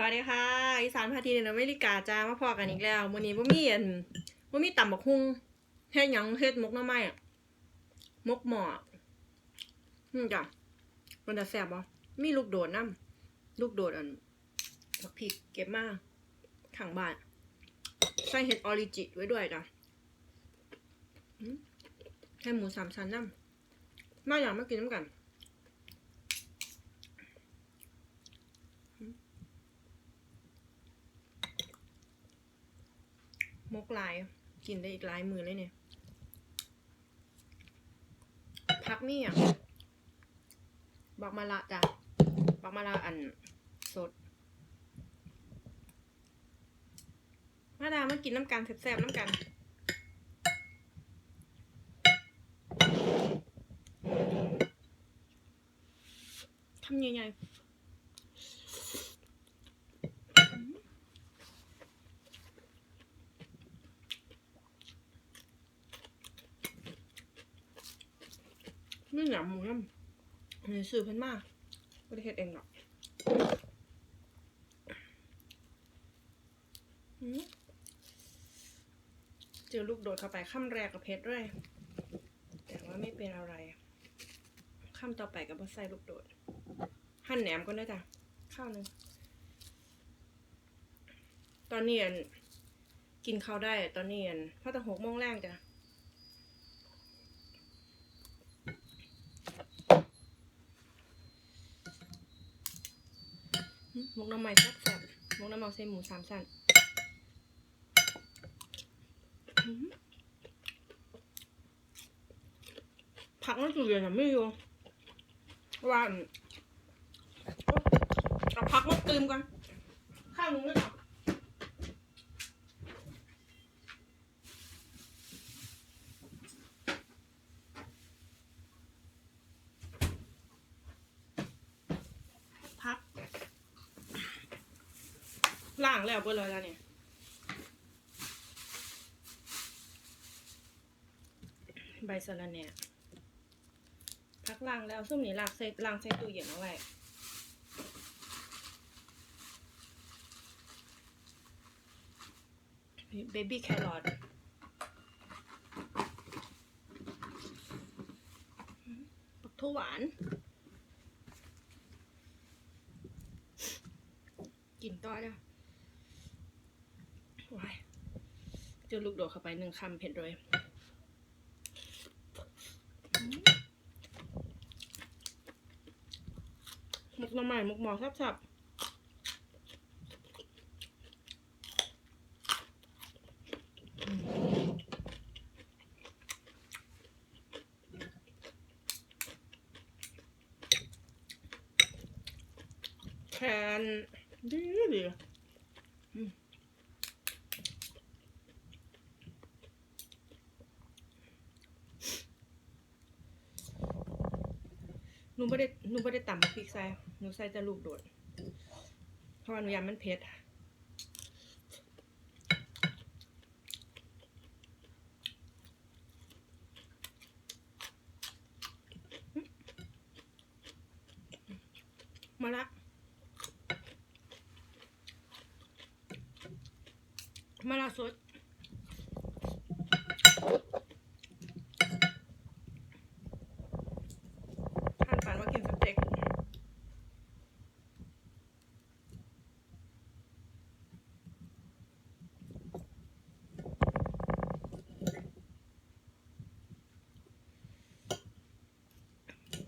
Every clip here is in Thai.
สวัสดีค่ะอีสานพาทีในอเมริกาจ้ามาพอกันอีกแล้ววันนี้บ่มีอันบ่มีตำบักหุ่งเฮ็ดยังเฮ็ดมกหน้ำไม้อะมกหมออืมจ้ะมันจะแซ่บบ่มีลูกโดดน้ำลูกโดดอันบักพริกเก็บมาข้างบ้านใส่เห็ดออริจิไว้ด้วยจ้ะให้หมูสามชั้นน้ำมาอย่างมากินน้ำกัน มกลาย กินได้อีกหลายมือเลยเนี่ยพักนี่อะบักมะละจ้ะบักมะละอันสด มาดามากินน้ำกันแซ่บๆน้ำกันทำยังไง ไม่หนำหมูน้ำอันนี้ซื้อเพิ่นมากไม่ได้เฮ็ดเองหรอกเจอลูกโดดเข้าไปข้ามแรกกับเพชรด้วย แต่ว่าไม่เป็นอะไรข้ามต่อไปกับใส่ลูกโดด หั่นแหนมก็ได้จ้ะข้าวหนึ่งตอนนี้อันกินข้าวได้ ตอนนี้อันพอตั้งหกโมงแรงจ้ะ มกน้ำไม้แซ่บแซ่บมกน้ำมันใส่หมูสามชั้นผักนั่นจุเรียนอะไม่อยู่ว่าเอาผักมาตืมกัน ข้าวมึงด้วยค่ะผัก ล่างแล้วเบิดเลยแล้วเนี่ยใบสะระแหน่พักล่างแล้วซุ่มนี่ลากใส่ล่างใส่ตู้เย็นเอาไว้เบบี้แครอทปักถั่วหวาน กินต่อแล้ ว้ายเจอลูกโดดเข้าไปหนึ่งคำเผ็ดเลยมุกน้ำใหม่มุกหมอสับๆอืมแคนดีดีอืมหนู ไม่ได้หนูไม่ได้ตำพริกใส่หนูใส่แต่ลูกโดด เพราะว่าหนูยากมันเผ็ดมาละมาละสดท่านฝันว่ากินสเต็ก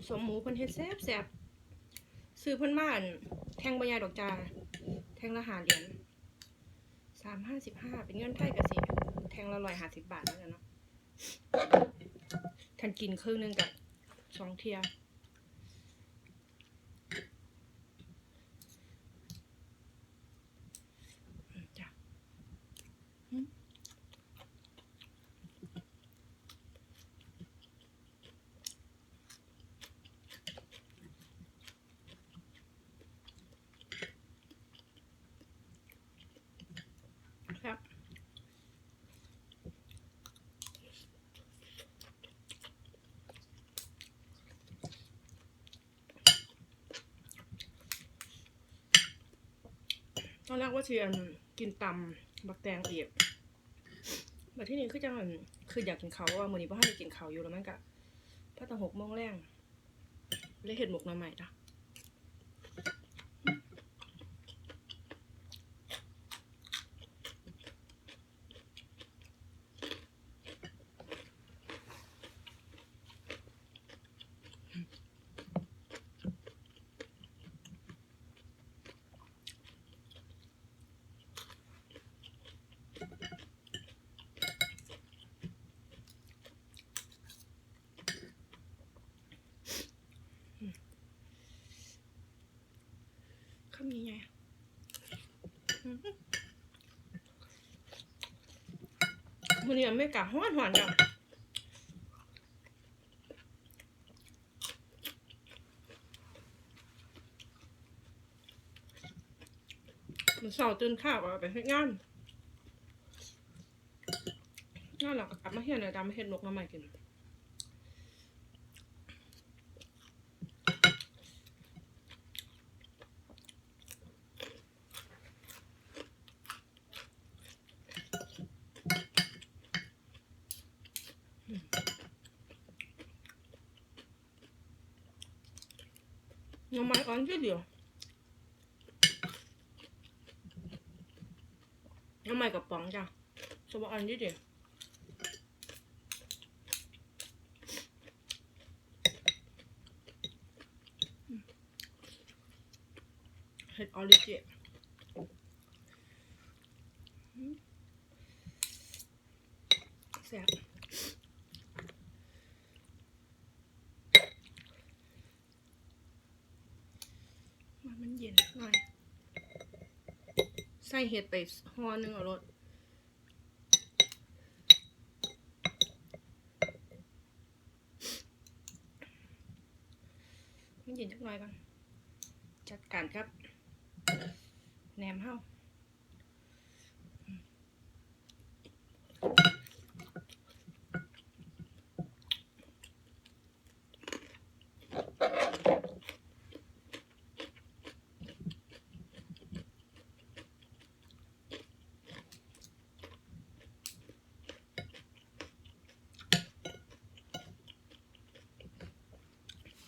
ส มหมูเพิ่นเฮ็ดแซ่บแซ่บซื้อเพิ่นมาอั่นแทงบรรยายดอกจาแทงละหาเหรียญสามห้าสิบห้าเป็นเงินไทยกะสิแทงละร้อยห้าสิบบาทแล้วกันเนาะท่านกินครึ่งหนึงกับสองเทียอืมจ้ะอืมครับ อ ตอนแรกว่าเชียนกินตำบักแตงเอียบแบบที่นี่คือจังมันคืออยากกินเขาว่ามือนี้บ่ทันได้กินเขาอยู่แล้วมันกะพอตั้งหกโมงแรงเลยเห็ดหมกน้ำใหม่จ้ะ มื้อนี้ไม่กะฮ้อนหอนจ้ะมันเสาร์ตื่นข้าวเอาไปให้งานงานหลักกลับมาเฮ็ดเลยจ้ะมาเฮ็ดนกมาใหม่กิน น้ำไม้ก่อนแค่เดียวน้ำไม้กับปองจ้ะสบอันนิเดียวเห็ดออริจินอืมแซ่บ มันมันเย็นหน่อย ใส่เห็ดไปห่อหนึ่งเอารสมันเย็นจักหน่อยก่อนจัดการครับแหนมเฮา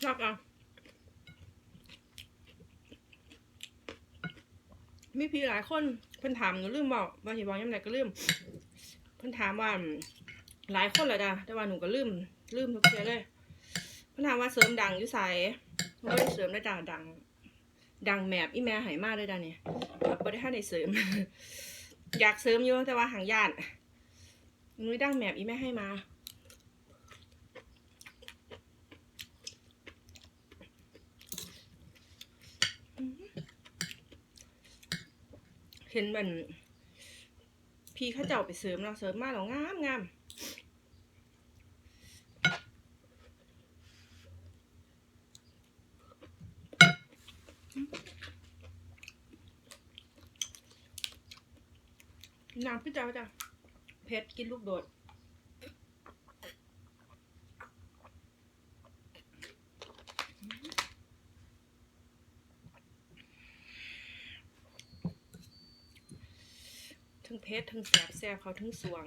ชอบอะมีพี่หลายคนเพิ่นถามหนูลืมบอกว่าสิบอกยังไงก็ลืมเพิ่นถามว่าหลายคนเลยจ้ะแต่ว่าหนูก็ลืมลืมทุกเทื่อเลยเพิ่นถามว่าเสริมดังอยู่ไสบ่ได้เสริมได้จ้ะดัง ดังแมบอีแม่หายมากเลยจ้ะเนี่ยแบบบ่ได้ทันได้เสริม อยากเสริมอยู่แต่ว่าหางย่านนุ้ยดังแมบอีแม่ให้มา เห็นมันพี่ข้าเจ้าไปเสริมเราเสริมมาเรางามงามน้ำพี่เจ้าจ้ะเพชรกินลูกโดด เพชรทั้งแสบแสบเขาทั้งสวง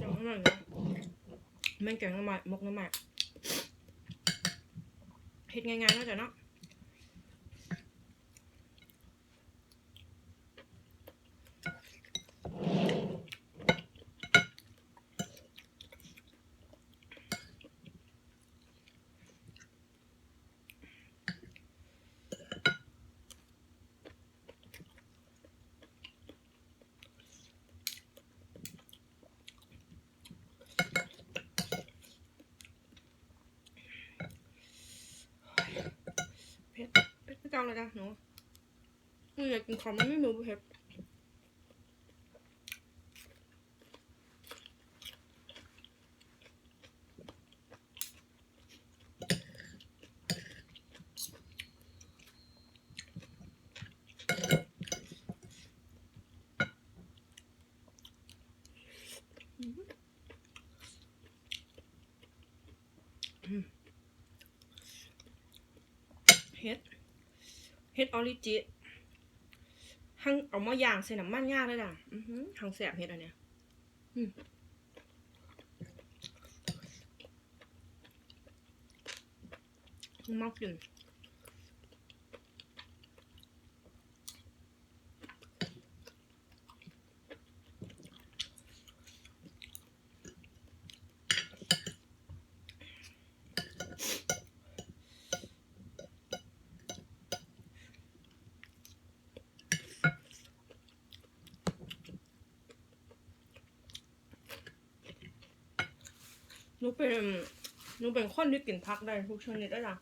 จังหวะนะแม่งแกงน้ำมันมกน้ำมันเฮ็ดง่ายๆเนาะจ้ะเนาะ พี่เจ้าเลยจ้ะหนูหนูอยากกินของไม่มีเผ็ดเผ็ด เฮ็ดออริจิหั่งเอามาย่างใส่น้ำมันย่างเลยล่ะอือหือหั่งแสบเฮ็ดอันเนี้ยอืมมากกิน หนูเป็นหนูเป็นคนที่กินผักได้ทุกชนิดได้จ้ะ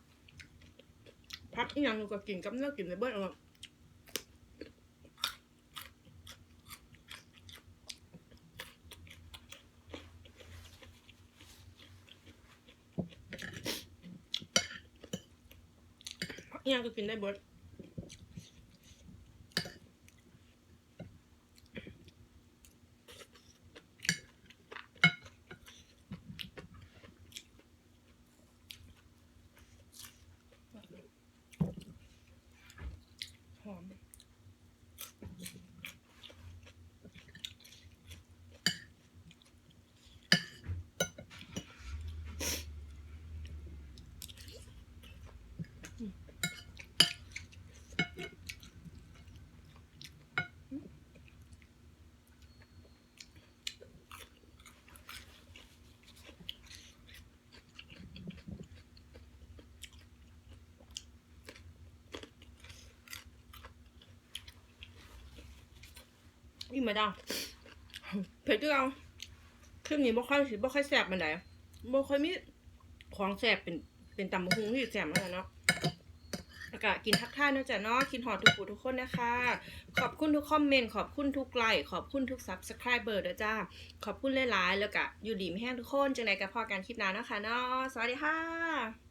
ผักอีหยังหนูก็กินกับเนื้อกินไปเบิดเอาอะผักอีหยังก็กินได้เบิดหอม นี่มาดาเผ็ดก็เอาคลิปนี้บ่ค่อยสิบ่ค่อยแซ่บปานใดบ่ค่อยมีของแซ่บเป็นเป็นตำบักหุ่งที่แซ่บแล้วเนาะแล้วก็กินทักท่ายนะจ้ะเนาะกินหอดทุกผู้ทุกคนนะคะ ขอบคุณทุกคอมเมนต์ขอบคุณทุกไลค์ขอบคุณทุก Subscriber เด้อจ้าขอบคุณหลายๆ แล้วก็อยู่ดีไม่แห้งทุกคนจังไดก็พอกันคลิปหน้าเนาะคะเนาะสวัสดีค่ะ